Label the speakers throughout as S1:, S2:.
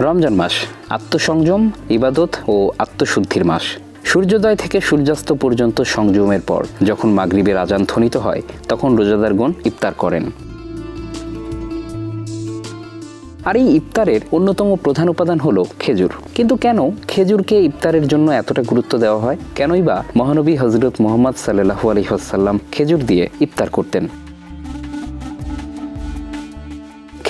S1: রমজান মাস, আত্মসংযম, ইবাদত ও আত্মশুদ্ধির মাস। সূর্যোদয় থেকে সূর্যাস্ত পর্যন্ত সংযমের পর, যখন মাগরিবের আজান ধ্বনিত হয়, তখন রোজাদারগণ ইফতার করেন। আর এই ইফতারের অন্যতম প্রধান উপাদান হলো খেজুর। কিন্তু কেন খেজুরকে ইফতারের জন্য এতটা গুরুত্ব দেওয়া হয়? কেনই বা মহানবী হজরত মোহাম্মদ সাল্লাহু আলহিহাসাল্লাম খেজুর দিয়ে ইফতার করতেন?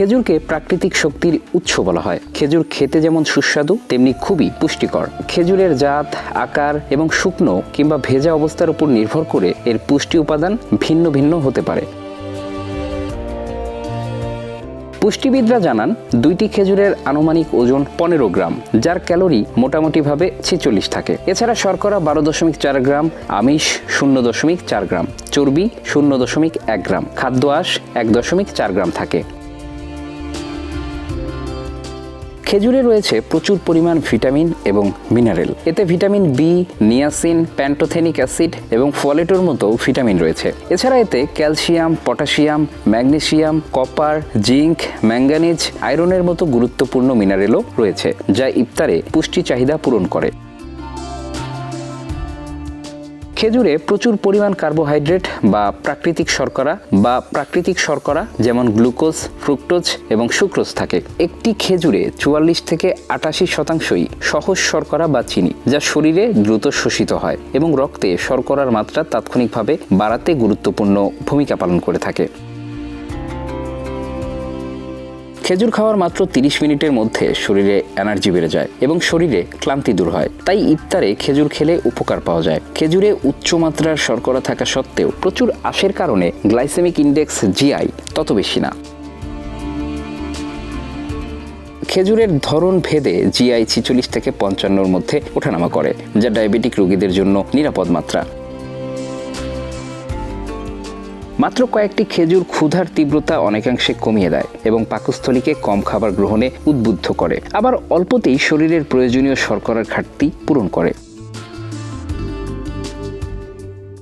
S1: খেজুরকে প্রাকৃতিক শক্তির উৎস বলা হয়। খেজুর খেতে যেমন সুস্বাদু, তেমনি খুবই পুষ্টিকর। খেজুরের জাত, আকার এবং শুকনো কিংবা ভেজা অবস্থার উপর নির্ভর করে এর পুষ্টি উপাদান ভিন্ন ভিন্ন হতে পারে। পুষ্টিবিদরা জানান, দুইটি খেজুরের আনুমানিক ওজন পনেরো গ্রাম, যার ক্যালোরি মোটামুটিভাবে ছেচল্লিশ থাকে। এছাড়া শর্করা বারো দশমিক চার গ্রাম, আমিষ শূন্য দশমিক চার গ্রাম, চর্বি শূন্য দশমিক এক গ্রাম, খাদ্য আঁশ এক দশমিক চার গ্রাম থাকে। খেজুরে রয়েছে প্রচুর পরিমাণ ভিটামিন এবং মিনারেল। এতে vitamin B niacin, pantothenic acid এবং ফলেটোর মতো ভিটামিন রয়েছে। এছাড়া এতে calcium, potassium magnesium copper, zinc, manganese, আয়রনের মতো গুরুত্বপূর্ণ মিনারেলও রয়েছে, যা ইফতারে পুষ্টি চাহিদা পূরণ করে। খেজুরে প্রচুর পরিমাণ কার্বোহাইড্রেট বা প্রাকৃতিক শর্করা বা প্রাকৃতিক শর্করা যেমন গ্লুকোজ ফ্রুক্টোজ এবং সুক্রোজ থাকে। একটি খেজুরে চুয়াল্লিশ থেকে আটাশি শতাংশই সহজ শর্করা বা চিনি যা শরীরে দ্রুত শোষিত হয় এবং রক্তে শর্করার মাত্রা তাৎক্ষণিকভাবে বাড়াতে গুরুত্বপূর্ণ ভূমিকা পালন করে থাকে। খেজুর খাওয়ার মাত্র তিরিশ মিনিটের মধ্যে শরীরে এনার্জি বেড়ে যায় এবং শরীরে ক্লান্তি দূর হয়। তাই ইফতারে খেজুর খেলে উপকার পাওয়া যায়। খেজুরে উচ্চমাত্রার শর্করা থাকা সত্ত্বেও প্রচুর আশের কারণে গ্লাইসেমিক ইন্ডেক্স জিআই তত বেশি না। খেজুরের ধরন ভেদে জিআই ছিচল্লিশ থেকে পঞ্চান্নর মধ্যে ওঠানামা করে, যা ডায়াবেটিক রোগীদের জন্য নিরাপদ মাত্রা। মাত্র কয়েকটি খেজুর ক্ষুধার তীব্রতা অনেকাংশে কমিয়ে দেয় এবং পাকস্থলীকে কম খাবার গ্রহণে উদ্বুদ্ধ করে। আবার অল্পতেই শরীরের প্রয়োজনীয় শর্করার ঘাটতি পূরণ করে।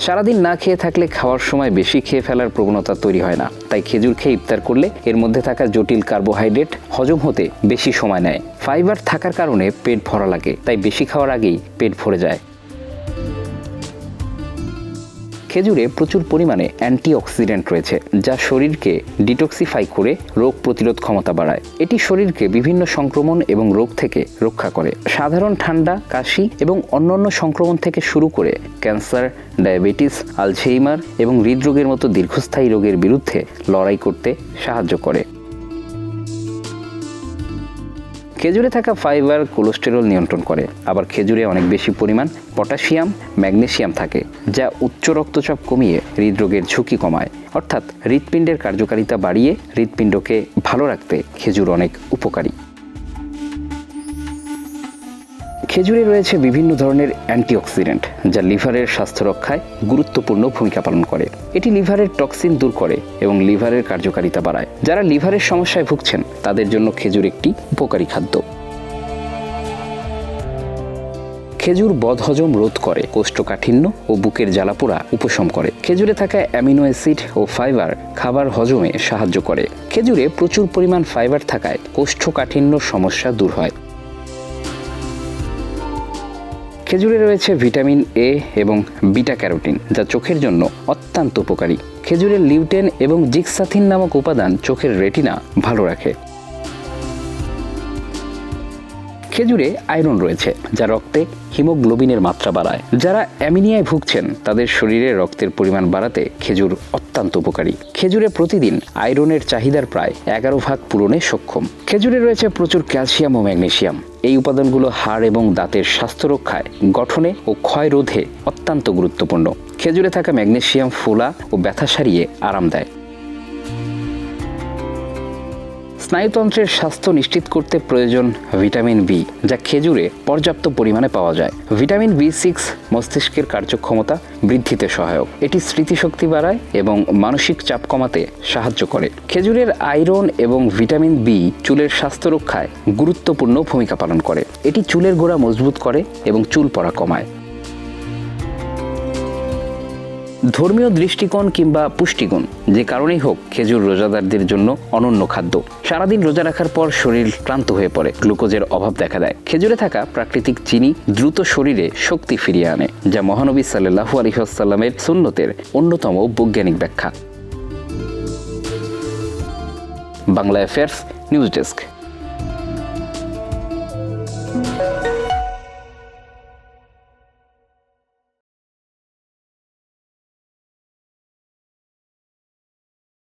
S1: সারাদিন না খেয়ে থাকলে খাওয়ার সময় বেশি খেয়ে ফেলার প্রবণতা তৈরি হয় না। তাই খেজুর খেয়ে ইফতার করলে এর মধ্যে থাকা জটিল কার্বোহাইড্রেট হজম হতে বেশি সময় নেয়। ফাইবার থাকার কারণে পেট ভরা লাগে, তাই বেশি খাওয়ার আগেই পেট ভরে যায়। খেজুরে প্রচুর পরিমাণে অ্যান্টিঅক্সিডেন্ট রয়েছে, যা শরীরকে ডিটক্সিফাই করে রোগ প্রতিরোধ ক্ষমতা বাড়ায়। এটি শরীরকে বিভিন্ন সংক্রমণ এবং রোগ থেকে রক্ষা করে। সাধারণ ঠান্ডা, কাশি এবং অন্যান্য সংক্রমণ থেকে শুরু করে ক্যান্সার, ডায়াবেটিস, আলঝেইমার এবং হৃদরোগের মতো দীর্ঘস্থায়ী রোগের বিরুদ্ধে লড়াই করতে সাহায্য করে। খেজুরে থাকা ফাইবার কোলেস্টেরল নিয়ন্ত্রণ করে। আবার খেজুরে অনেক বেশি পরিমাণ পটাশিয়াম, ম্যাগনেশিয়াম থাকে, যা উচ্চ রক্তচাপ কমিয়ে হৃদরোগের ঝুঁকি কমায়। অর্থাৎ হৃৎপিণ্ডের কার্যকারিতা বাড়িয়ে হৃৎপিণ্ডকে ভালো রাখতে খেজুর অনেক উপকারী। খেজুরে রয়েছে বিভিন্ন ধরনের অ্যান্টিঅক্সিডেন্ট, যা লিভারের স্বাস্থ্য রক্ষায় গুরুত্বপূর্ণ ভূমিকা পালন করে। এটি লিভারের টক্সিন দূর করে এবং লিভারের কার্যকারিতা বাড়ায়। যারা লিভারের সমস্যায় ভুগছেন, তাদের জন্য খেজুর একটি উপকারী খাদ্য। খেজুর বদহজম রোধ করে, কোষ্ঠকাঠিন্য ও বুকের জ্বালাপোড়া উপশম করে। খেজুরে থাকা অ্যামিনো অ্যাসিড ও ফাইবার খাবার হজমে সাহায্য করে। খেজুরে প্রচুর পরিমাণ ফাইবার থাকায় কোষ্ঠকাঠিন্য সমস্যা দূর হয়। খেজুরে রয়েছে ভিটামিন এ এবং বিটা ক্যারোটিন, যা চোখের জন্য অত্যন্ত উপকারী। খেজুরের লিউটেন এবং জিক্সাথিন নামক উপাদান চোখের রেটিনা ভালো রাখে। খেজুরে আয়রন রয়েছে, যা রক্তে হিমোগ্লোবিনের মাত্রা বাড়ায়। যারা অ্যামিনিয়ায় ভুগছেন, তাদের শরীরে রক্তের পরিমাণ বাড়াতে খেজুর অত্যন্ত উপকারী। খেজুরে প্রতিদিন আয়রনের চাহিদার প্রায় এগারো ভাগ পূরণে সক্ষম। খেজুরে রয়েছে প্রচুর ক্যালসিয়াম ও ম্যাগনেশিয়াম এই উপাদানগুলো হাড় এবং দাঁতের স্বাস্থ্য রক্ষায় গঠনে ও ক্ষয় রোধে অত্যন্ত গুরুত্বপূর্ণ। খেজুরে থাকা ম্যাগনেশিয়াম ফোলা ও ব্যথা সারিয়ে আরাম দেয়। স্নায়ুতন্ত্রের স্বাস্থ্য নিশ্চিত করতে প্রয়োজন ভিটামিন বি, যা খেজুরে পর্যাপ্ত পরিমাণে পাওয়া যায়। ভিটামিন বি সিক্স মস্তিষ্কের কার্যক্ষমতা বৃদ্ধিতে সহায়ক। এটি স্মৃতিশক্তি বাড়ায় এবং মানসিক চাপ কমাতে সাহায্য করে। খেজুরের আয়রন এবং ভিটামিন বি চুলের স্বাস্থ্য রক্ষায় গুরুত্বপূর্ণ ভূমিকা পালন করে। এটি চুলের গোড়া মজবুত করে এবং চুল পড়া কমায়। ধর্মীয় দৃষ্টিকোণ কিংবা পুষ্টিগুণ যে কারণেই হোক খেজুর রোজাদারদের জন্য অনন্য খাদ্য। সারাদিন রোজা রাখার পর শরীর ক্লান্ত হয়ে পড়ে, গ্লুকোজের অভাব দেখা দেয়। খেজুরে থাকা প্রাকৃতিক চিনি দ্রুত শরীরে শক্তি ফিরিয়ে আনে, যা মহানবী সাল্লাহু আলহিহাসাল্লামের সুন্নতের অন্যতম বৈজ্ঞানিক ব্যাখ্যা। Bangla affairs news desk